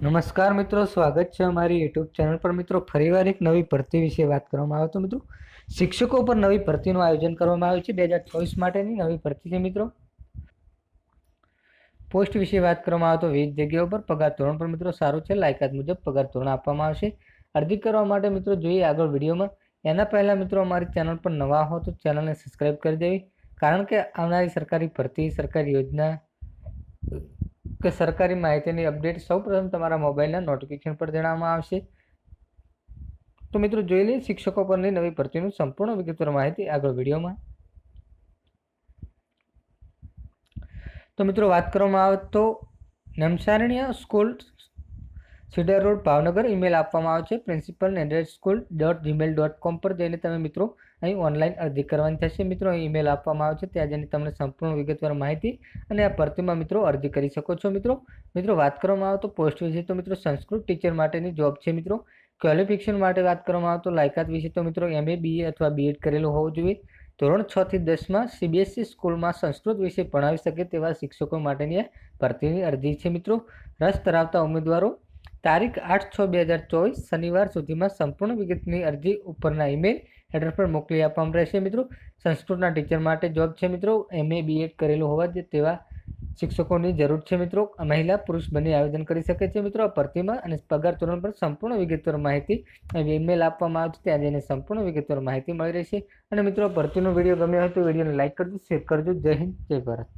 નમસ્કાર મિત્રો, સ્વાગત છે અમારી યુટ્યુબ ચેનલ પર. મિત્રો, ફરીવાર એક નવી ભરતી વિશે વાત કરવામાં આવે તો મિત્રો, શિક્ષકો પર નવી ભરતીનું આયોજન કરવામાં આવ્યું છે. બે હજાર ચોવીસ માટેની નવી ભરતી છે મિત્રો. પોસ્ટ વિશે વાત કરવામાં આવે તો વિવિધ જગ્યાઓ પર પગાર ધોરણ પર મિત્રો સારું છે. લાયકાત મુજબ પગાર ધોરણ આપવામાં આવશે. અરજી કરવા માટે મિત્રો જોઈએ આગળ વિડીયોમાં. એના પહેલાં મિત્રો અમારી ચેનલ પર નવા હો તો ચેનલને સબસ્ક્રાઈબ કરી દેવી. કારણ કે આવનારી સરકારી ભરતી, સરકારી યોજના કે સરકારી માહિતીની અપડેટ સૌપ્રથમ તમારા મોબાઈલના નોટિફિકેશન પર જણાવવામાં આવશે. તો મિત્રો જોઈ લઈએ, શિક્ષકો પરની નવી ભરતીનું સંપૂર્ણ વિગતવાર માહિતી આગળ વિડીયોમાં. તો મિત્રો વાત કરવામાં આવે તો નમસારણીયા school cider road, Bhavnagar email આપવામાં આવે છે. Principal નેડેડ school dot gmail dot com પર જઈને તમે મિત્રો અહીં ઓનલાઈન અરજી કરવાની થશે. મિત્રો, અહીં ઈમેલ આપવામાં આવે છે. ત્યાં જઈને તમને સંપૂર્ણ વિગતવાર માહિતી અને આ ભરતીમાં મિત્રો અરજી કરી શકો છો મિત્રો. મિત્રો, વાત કરવામાં આવે તો પોસ્ટ વિશે તો મિત્રો સંસ્કૃત ટીચર માટેની જોબ છે મિત્રો. ક્વોલિફિકેશન માટે વાત કરવામાં આવે તો લાયકાત વિશે તો મિત્રો એમએ બીએ અથવા બીએડ કરેલું હોવું જોઈએ. ધોરણ છ થી દસમાં સીબીએસસી સ્કૂલમાં સંસ્કૃત વિશે ભણાવી શકે તેવા શિક્ષકો માટેની ભરતીની અરજી છે મિત્રો. રસ ધરાવતા ઉમેદવારો તારીખ આઠ છ બે હજાર ચોવીસ શનિવાર સુધીમાં સંપૂર્ણ વિગતની અરજી ઉપરના ઈમેલ એડ્રેસ પર મોકલી આપવામાં રહેશે મિત્રો. સંસ્કૃતના ટીચર માટે જોબ છે મિત્રો. એમએ બીએડ કરેલું હોવા જે તેવા શિક્ષકોની જરૂર છે મિત્રો. મહિલા, પુરુષ બંને આવેદન કરી શકે છે મિત્રો. ભરતીમાં અને પગાર ધોરણ પર સંપૂર્ણ વિગતવાર માહિતી ઈમેલ આપવામાં આવે છે ત્યાં જઈને સંપૂર્ણ વિગતવાર માહિતી મળી રહેશે. અને મિત્રો, ભરતીનો વીડિયો ગમ્યો હોય તો વિડીયોને લાઇક કરજો, શેર કરજો. જય હિન્દ, જય ભારત.